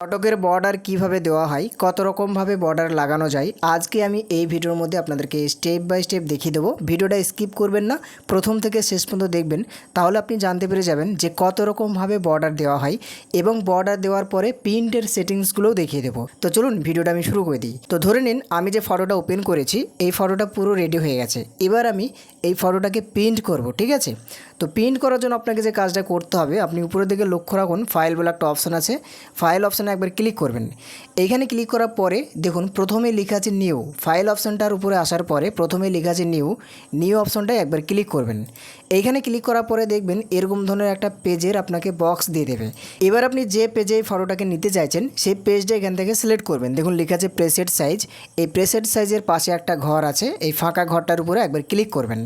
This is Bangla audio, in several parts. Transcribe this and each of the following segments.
ফটকের বর্ডার কীভাবে দেওয়া হয়, কত রকমভাবে বর্ডার লাগানো যায়, আজকে আমি এই ভিডিওর মধ্যে আপনাদেরকে স্টেপ বাই স্টেপ দেখিয়ে দেবো। ভিডিওটা স্কিপ করবেন না, প্রথম থেকে শেষ পর্যন্ত দেখবেন, তাহলে আপনি জানতে পেরে যাবেন যে কত রকমভাবে বর্ডার দেওয়া হয় এবং বর্ডার দেওয়ার পরে প্রিন্টের সেটিংসগুলোও দেখিয়ে দেবো। তো চলুন ভিডিওটা আমি শুরু করে দিই। তো ধরে নিন, আমি যে ফটোটা ওপেন করেছি, এই ফটোটা পুরো রেডি হয়ে গেছে। এবার আমি এই ফটোটাকে প্রিন্ট করব, ঠিক আছে? তো প্রিন্ট করার জন্য আপনাকে যে কাজটা করতে হবে, আপনি উপরের দিকে লক্ষ্য রাখুন ফাইল বলে একটা অপশান আছে। ফাইল অপশানে একবার ক্লিক করবেন। এইখানে ক্লিক করার পরে দেখুন, প্রথমে লেখা আছে নিউ ফাইল অপশানটার উপরে আসার পরে প্রথমে লেখা আছে নিউ নিউ অপশানটায় একবার ক্লিক করবেন। এইখানে ক্লিক করার পরে দেখবেন, এরকম ধরনের একটা পেজের আপনাকে বক্স দিয়ে দেবে। এবার আপনি যে পেজে এই ফটোটাকে নিতে চাইছেন, সেই পেজটা এখান থেকে সিলেক্ট করবেন। দেখুন, লেখা আছে প্রেসেট সাইজ এই প্রেসেট সাইজের পাশে একটা ঘর আছে। এই ফাঁকা ঘরটার উপরে একবার ক্লিক করবেন।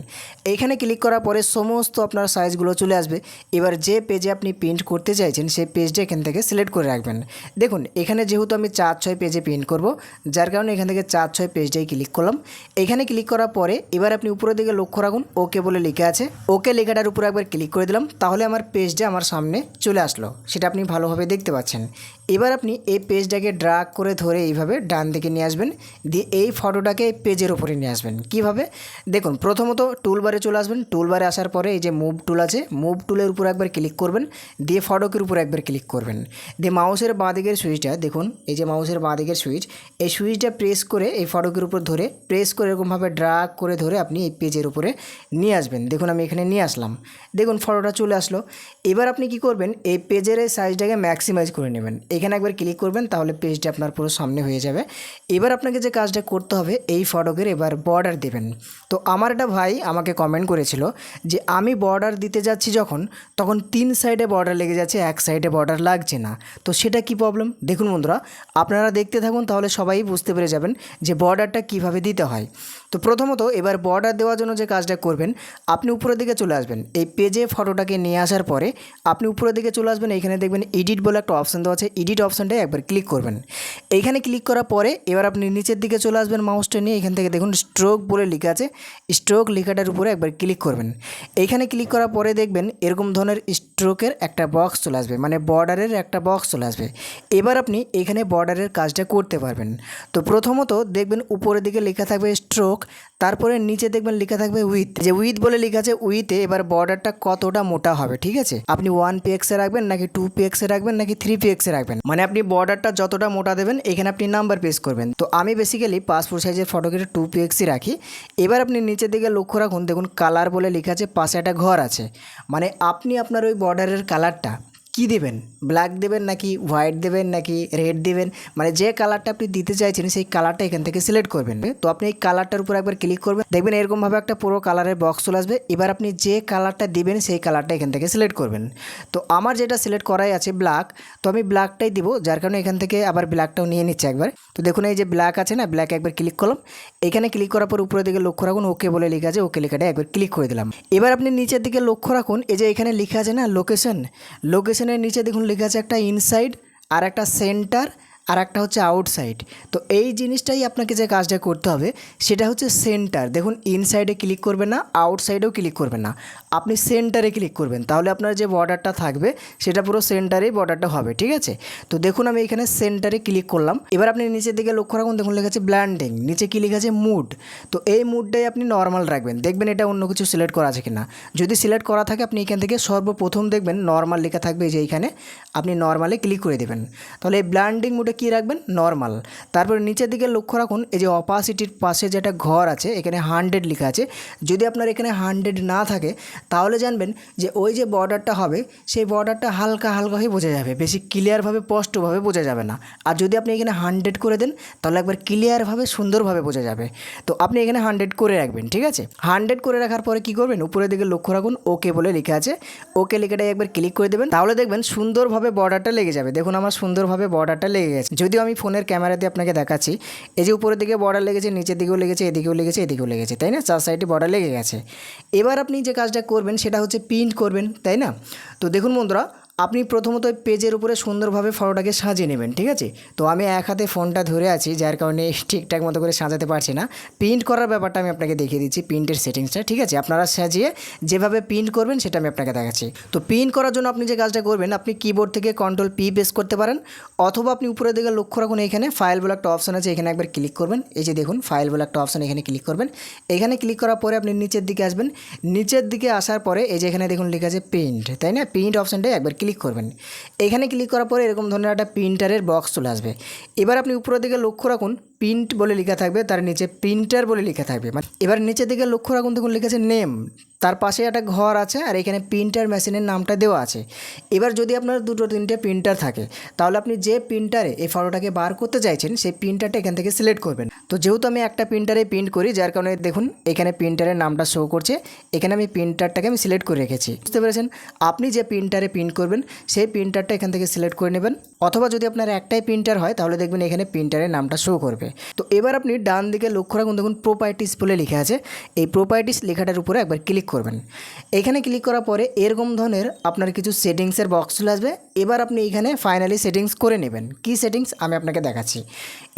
এইখানে ক্লিক করার পরে সমস্ত আপনার সাইজগুলো চলে আসবে। এবার যে পেজে আপনি প্রিন্ট করতে চাইছেন, সেই পেজটা এখান থেকে সিলেক্ট করে রাখবেন। দেখুন, এখানে যেহেতু আমি চার ছয় পেজে প্রিন্ট করব, যার কারণে এখান থেকে চার ছয় পেজটাই ক্লিক করলাম। এখানে ক্লিক করার পরে এবার আপনি উপরের দিকে লক্ষ্য রাখুন ওকে বলে লেখা আছে। ওকে লেখাটার উপরে একবার ক্লিক করে দিলাম, তাহলে আমার পেজটা আমার সামনে চলে আসলো। সেটা আপনি ভালোভাবে দেখতে পাচ্ছেন। এবার আপনি এই পেজটাকে ড্রাগ করে ধরে এইভাবে ডান দিকে নিয়ে আসবেন। দিয়ে এই ফটোটাকে এই পেজের উপরে নিয়ে আসবেন। কীভাবে? দেখুন, প্রথমত টুলবারে চলে আসবেন। টুলবারে আসার পরে এই যে মুভ টুল আছে মুভ টুলের উপর একবার ক্লিক করবেন। দিয়ে ফটোকের উপর একবার ক্লিক করবেন। দিয়ে মাউসের বাঁ দিকের সুইচটা দেখুন, এই যে মাউসের বাঁ দিকের সুইচ এই সুইচটা প্রেস করে এই ফটোকের উপর ধরে প্রেস করে এরকমভাবে ড্রাগ করে ধরে আপনি এই পেজের উপরে নিয়ে আসবেন। দেখুন, আমি এখানে নিয়ে আসলাম। দেখুন ফটোটা চলে আসলো। এবার আপনি কি করবেন? এই পেজের এই সাইজটাকে ম্যাক্সিমাইজ করে নেবেন। এখানে একবার ক্লিক করবেন, তাহলে পেজটি আপনার পুরো সামনে হয়ে যাবে। এবার আপনাকে যে কাজটা করতে হবে, এই ফটোকের এবার বর্ডার দেবেন। তো আমার একটা ভাই আমাকে কমেন্ট করেছিল যে, আমি বর্ডার দিতে যাচ্ছি যখন, তখন তিন সাইডে বর্ডার লেগে যাচ্ছে, এক সাইডে বর্ডার লাগছে না। তো সেটা কি প্রবলেম দেখুন বন্ধুরা, আপনারা দেখতে থাকুন, তাহলে সবাই বুঝতে পেরে যাবেন যে বর্ডারটা কীভাবে দিতে হয়। তো প্রথমত এবার বর্ডার দেওয়ার জন্য যে কাজটা করবেন, আপনি উপরের দিকে চলে আসবেন। এই পেজে ফটোটাকে নিয়ে আসার পরে, আপনি উপরের দিকে চলে আসবেন, এখানে দেখবেন এডিট বলে একটা অপশান দেওয়া আছে এডিট অপশানটায় একবার ক্লিক করবেন। এইখানে ক্লিক করার পরে এবার আপনি নিচের দিকে চলে আসবেন মাউসটা নিয়ে। এখান থেকে দেখুন স্ট্রোক বলে লেখা আছে। স্ট্রোক লেখাটার উপরে একবার ক্লিক করবেন। এইখানে ক্লিক করার পরে দেখবেন এরকম ধরনের স্ট্রোকের একটা বক্স চলে আসবে। মানে বর্ডারের একটা বক্স চলে আসবে। এবার আপনি এখানে বর্ডারের কাজটা করতে পারবেন। তো প্রথমত দেখবেন উপরের দিকে লেখা থাকবে স্ট্রোক তারপরে নিচে দেখবেন লেখা থাকবে উইথ যে উইথ বলে লেখা আছে উইথে এবার বর্ডারটা কতটা মোটা হবে, ঠিক আছে? আপনি ওয়ান পিএক্সে রাখবেন নাকি টু পিএক্সে রাখবেন নাকি থ্রি পিএক্সে রাখবেন? মানে আপনি বর্ডারটা যতটা মোটা দেবেন, এখানে আপনি নাম্বার পেস করবেন। তো আমি বেসিক্যালি পাসপোর্ট সাইজের ফটোকে টু পিএক্সই রাখি। এবার আপনি নিচের দিকে লক্ষ্য রাখুন, দেখুন কালার বলে লেখা আছে, পাশে একটা ঘর আছে। মানে আপনি আপনার ওই বর্ডারের কালারটা কী দেবেন? ব্ল্যাক দেবেন নাকি হোয়াইট দেবেন নাকি রেড দেবেন? মানে যে কালারটা আপনি দিতে চাইছেন, সেই কালারটা এখান থেকে সিলেক্ট করবেন। তো আপনি এই কালারটার উপর একবার ক্লিক করবেন। দেখবেন এরকমভাবে একটা পুরো কালারের বক্স চলে আসবে। এবার আপনি যে কালারটা দিবেন, সেই কালারটা এখান থেকে সিলেক্ট করবেন। তো আমার যেটা সিলেক্ট করাই আছে ব্ল্যাক তো আমি ব্ল্যাকটাই দিব। যার কারণে এখান থেকে আবার ব্ল্যাকটাও নিয়ে নিচ্ছে একবার। তো দেখুন এই যে ব্ল্যাক আছে না ব্ল্যাক একবার ক্লিক করলাম। এখানে ক্লিক করার পর উপরের দিকে লক্ষ্য রাখুন ওকে বলে লেখা আছে ওকে লেখাটা একবার ক্লিক করে দিলাম। এবার আপনি নিচের দিকে লক্ষ্য রাখুন। এই যে এখানে লেখা আছে না লোকেশন লোকেশন লোকেশনের নিচে দেখুন লেখা আছে একটা ইনসাইড আর একটা সেন্টার আর একটা হচ্ছে আউটসাইড তো এই জিনিসটাই আপনাকে যে কাজটা করতে হবে, সেটা হচ্ছে সেন্টার দেখুন ইনসাইডে ক্লিক করবেন না আউটসাইডেও ক্লিক করবেন না। আপনি সেন্টারে ক্লিক করবেন, তাহলে আপনার যে বর্ডারটা থাকবে, সেটা পুরো সেন্টারেই বর্ডারটা হবে, ঠিক আছে? তো দেখুন, আমি এখানে সেন্টারে ক্লিক করলাম। এবার আপনি নিচের দিকে লক্ষ্য রাখুন, দেখুন লেখা আছে ব্ল্যান্ডিং নিচে কী লেখা আছে মুড তো এই মুডটাই আপনি নর্মাল রাখবেন। দেখবেন এটা অন্য কিছু সিলেক্ট করা আছে কিনা। যদি সিলেক্ট করা থাকে, আপনি এখান থেকে সর্বপ্রথম দেখবেন নর্মাল লেখা থাকবে যে এইখানে, আপনি নর্মালে ক্লিক করে দেবেন। তাহলে এই ব্ল্যান্ডিং মুডে কী রাখবেন? নর্মাল তারপরে নিচের দিকে লক্ষ্য রাখুন, এই যে অপাসিটির পাশে যেটা ঘর আছে, এখানে হান্ড্রেড লেখা আছে। যদি আপনার এখানে হান্ড্রেড না থাকে, তাহলে জানবেন যে ওই যে বর্ডারটা হবে, সেই বর্ডারটা হালকা হালকা হয়ে বোঝা যাবে। বেশি ক্লিয়ারভাবে স্পষ্টভাবে বোঝা যাবে না। আর যদি আপনি এখানে হান্ড্রেড করে দেন, তাহলে একবার ক্লিয়ারভাবে সুন্দরভাবে বোঝা যাবে। তো আপনি এখানে হান্ড্রেড করে রাখবেন, ঠিক আছে? হান্ড্রেড করে রাখার পরে কী করবেন? উপরের দিকে লক্ষ্য রাখুন ওকে বলে লেখা আছে। ওকে লেখাটাই একবার ক্লিক করে দেবেন, তাহলে দেখবেন সুন্দরভাবে বর্ডারটা লেগে যাবে। দেখুন আমার সুন্দরভাবে বর্ডারটা লেগে গেছে। যদিও আমি ফোনের ক্যামেরাতে আপনাকে দেখাচ্ছি, এই যে উপরের দিকে বর্ডার লেগেছে, নিচের দিকেও লেগেছে, এদিকেও লেগেছে এদিকেও লেগেছে, তাই না? চার সাইডে বর্ডার লেগে গেছে। এবার আপনি যে কাজটা করবেন, সেটা হচ্ছে প্রিন্ট করবেন, তাই না? তো দেখুন বন্ধুরা আপনি প্রথমত পেজের উপরে সুন্দরভাবে ফটোটাকে সাজিয়ে নেবেন, ঠিক আছে? তো আমি এক হাতে ফোনটা ধরে আছি, যার কারণে ঠিকঠাক মতো করে সাজাতে পারছি না। প্রিন্ট করার ব্যাপারটা আমি আপনাকে দেখিয়ে দিচ্ছি প্রিন্টের সেটিংসটা ঠিক আছে? আপনারা সাজিয়ে যেভাবে প্রিন্ট করবেন সেটা আমি আপনাকে দেখাচ্ছি। তো প্রিন্ট করার জন্য আপনি যে কাজটা করবেন, আপনি কিবোর্ড থেকে কন্ট্রোল পি প্রেস করতে পারেন, অথবা আপনি উপরের দিকে লক্ষ্য রাখুন এখানে ফাইল বলে একটা অপশন আছে, এখানে একবার ক্লিক করবেন। এই যে দেখুন ফাইল বলে একটা অপশন এখানে ক্লিক করবেন। এখানে ক্লিক করার পরে আপনি নিচের দিকে আসবেন। নিচের দিকে আসার পরে, এই যে এখানে দেখুন লেখা আছে প্রিন্ট তাই না? প্রিন্ট অপশনটায় একবার ক্লিক করবেন। এখানে ক্লিক করার পরে এরকম ধরনের একটা প্রিন্টারের বক্স চলে আসবে। এবার আপনি উপরের দিকে লক্ষ্য রাখুন প্রিন্ট বলে লেখা থাকবে, তার নিচে প্রিন্টার বলে লেখা থাকবে। মানে এবার নিচের দিকে লক্ষ্য রাখুন, দেখুন লেখা নেম তার পাশে একটা ঘর আছে আর এখানে প্রিন্টার মেশিনের নামটা দেওয়া আছে। এবার যদি আপনার দুটো তিনটে প্রিন্টার থাকে, তাহলে আপনি যে প্রিন্টারে এই ফটোটাকে বার করতে চাইছেন, সেই প্রিন্টারটা এখান থেকে সিলেক্ট করবেন। তো যেহেতু আমি একটা প্রিন্টারে প্রিন্ট করি, যার কারণে দেখুন, এখানে প্রিন্টারের নামটা শো করছে। এখানে আমি প্রিন্টারটাকে আমি সিলেক্ট করে রেখেছি। বুঝতে পেরেছেন? আপনি যে প্রিন্টারে প্রিন্ট করবেন, সেই প্রিন্টারটা এখান থেকে সিলেক্ট করে নেবেন। অথবা যদি আপনার একটাই প্রিন্টার হয়, তাহলে দেখবেন এখানে প্রিন্টারের নামটা শো করবে। তো এবার আপনি ডান দিকে লক্ষ্য রাখুন, দেখুন প্রোপার্টিস বলে লেখা আছে। এই প্রোপার্টিস লেখাটার উপরে একবার ক্লিক করবেন। এখানে ক্লিক করার পরে এরকম ধরনের আপনার কিছু সেটিংসের বক্স চলে আসবে। এবার আপনি এখানে ফাইনালি সেটিংস করে নেবেন। কি সেটিংস আমি আপনাকে দেখাচ্ছি।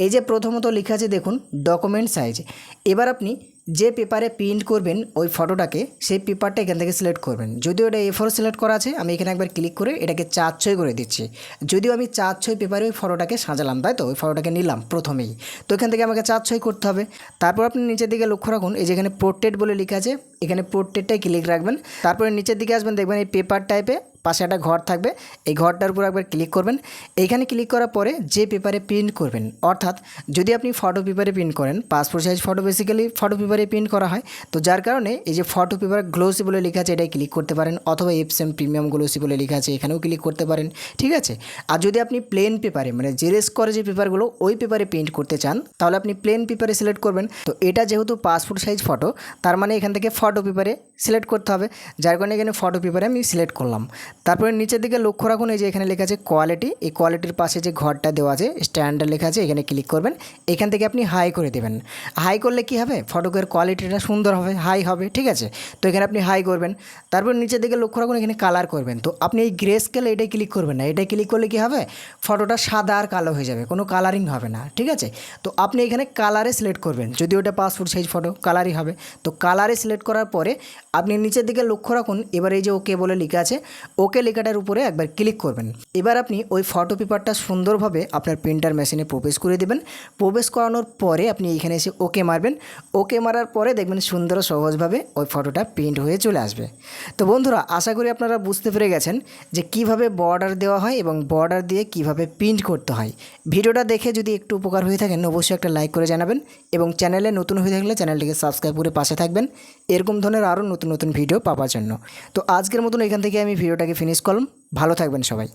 এই যে প্রথমত লেখা আছে, দেখুন ডকুমেন্ট সাইজ এবার আপনি যে পেপারে প্রিন্ট করবেন ওই ফটোটাকে সেই পেপারটা এখান থেকে সিলেক্ট করবেন। যদিও এটা এ ফোর সিলেক্ট করা আছে, আমি এখানে একবার ক্লিক করে এটাকে চার ছয় করে দিচ্ছি। যদিও আমি চার ছয় পেপারে ওই ফটোটাকে সাজালাম, তাই তো? ওই ফটোটাকে নিলাম প্রথমেই। তো এখান থেকে আমাকে চার ছয় করতে হবে। তারপর আপনি নিচের দিকে লক্ষ্য রাখুন, এই যেখানে পোর্ট্রেট বলে লেখা আছে, এখানে পোর্ট্রেটটাই ক্লিক রাখবেন। তারপরে নিচের দিকে আসবেন, দেখবেন এই পেপার টাইপে পাশে একটা ঘর থাকবে। এই ঘরটার উপর একবার ক্লিক করবেন। এইখানে ক্লিক করার পরে যে পেপারে প্রিন্ট করবেন, অর্থাৎ যদি আপনি ফটো পেপারে প্রিন্ট করেন passport size photo basically photo পেপারে প্রিন্ট করা হয়, তো যার কারণে এই যে ফটো পেপার গ্লোসি বলে লেখা আছে, এটাই ক্লিক করতে পারেন। অথবা এপসেম প্রিমিয়াম গ্লোসি বলে লেখা আছে, এখানেও ক্লিক করতে পারেন। ঠিক আছে? আর যদি আপনি প্লেন পেপারে মানে জেরেস করে যে পেপারগুলো ওই পেপারে প্রিন্ট করতে চান, তাহলে আপনি প্লেন পেপারে সিলেক্ট করবেন। তো এটা যেহেতু পাসপোর্ট সাইজ ফটো তার মানে এখান থেকে ফটো পেপারে সিলেক্ট করতে হবে। যার কারণে এখানে ফটো পেপারে আমি সিলেক্ট করলাম। তারপরে নিচের দিকে লক্ষ্য রাখুন, এই যে এখানে লেখা আছে কোয়ালিটি এই কোয়ালিটির পাশে যে ঘরটা দেওয়া আছে স্ট্যান্ডার্ড লেখা আছে, এখানে ক্লিক করবেন, এখান থেকে আপনি হাই করে দেবেন। হাই করলে কি হবে? ফটোকের কোয়ালিটিটা সুন্দর হবে হাই হবে, ঠিক আছে? তো এখানে আপনি হাই করবেন, তারপর নিচের দিকে লক্ষ্য রাখুন, এখানে কালার করবেন। তো আপনি এই গ্রে স্কেলে এটাই ক্লিক করবেন না, এটাই ক্লিক করলে কি হবে? ফটোটা সাদা আর কালো হয়ে যাবে, কোনো কালারিং হবে না, ঠিক আছে? তো আপনি এখানে কালারে সিলেক্ট করবেন, যদি ওটা পাসপোর্ট সাইজ ফটো কালারই হবে। তো কালারে সিলেক্ট করার পরে আপনি নিচের দিকে লক্ষ্য রাখুন, এবার এই যে ওকে বলে লেখা আছে ওকে লেখাটার উপরে একবার ক্লিক করবেন। এবার আপনি ওই ফটো পেপারটা সুন্দরভাবে আপনার প্রিন্টার মেশিনে প্রবেশ করে দেবেন। প্রবেশ করানোর পরে আপনি এখানে এসে ওকে মারবেন। ওকে মারার পরে দেখবেন সুন্দর সহজভাবে ওই ফটোটা প্রিন্ট হয়ে চলে আসবে। তো বন্ধুরা, আশা করি আপনারা বুঝতে পেরে গেছেন যে কীভাবে বর্ডার দেওয়া হয় এবং বর্ডার দিয়ে কীভাবে প্রিন্ট করতে হয়। ভিডিওটা দেখে যদি একটু উপকার হয়ে থাকেন, অবশ্যই একটা লাইক করে জানাবেন এবং চ্যানেলে নতুন হয়ে থাকলে চ্যানেলটিকে সাবস্ক্রাইব করে পাশে থাকবেন। এরকম ধরনের আরও নতুন নতুন ভিডিও পাওয়ার জন্য। তো আজকের মতন এখান থেকে আমি ভিডিওটাকে ফিনিশ করলাম। ভালো থাকবেন সবাই।